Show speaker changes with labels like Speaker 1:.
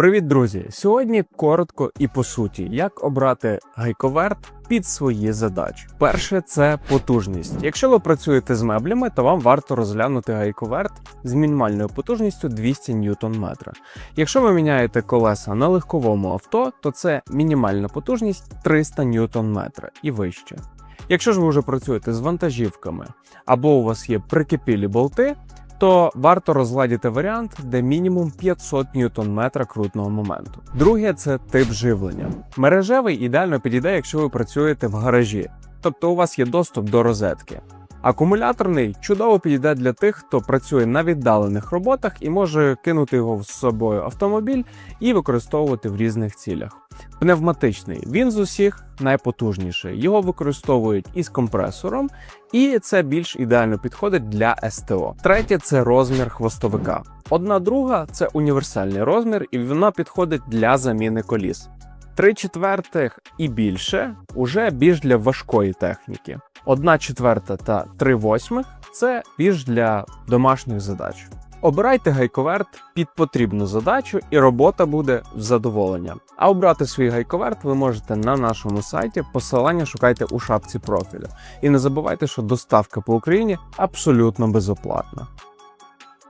Speaker 1: Привіт, друзі! Сьогодні коротко і по суті, як обрати гайковерт під свої задачі. Перше це потужність. Якщо ви працюєте з меблями, то вам варто розглянути гайковерт з мінімальною потужністю 200 Нм. Якщо ви міняєте колеса на легковому авто, то це мінімальна потужність 300 Нм і вище. Якщо ж ви вже працюєте з вантажівками або у вас є прикипілі болти, то варто розладіти варіант, де мінімум 500 Нм крутного моменту. Друге це тип живлення. Мережевий ідеально підійде, якщо ви працюєте в гаражі, тобто у вас є доступ до розетки. Акумуляторний чудово підійде для тих, хто працює на віддалених роботах і може кинути його з собою автомобіль і використовувати в різних цілях. Пневматичний він з усіх найпотужніший. Його використовують із компресором, і це більш ідеально підходить для СТО. Третє це розмір хвостовика. Одна друга це універсальний розмір, і вона підходить для заміни коліс. Три четвертих і більше уже більш для важкої техніки. Одна четверта та 3 восьмих це більш для домашніх задач. Обирайте гайковерт під потрібну задачу, і робота буде з задоволенням. А обрати свій гайковерт ви можете на нашому сайті. Посилання шукайте у шапці профілю. І не забувайте, що доставка по Україні абсолютно безоплатна.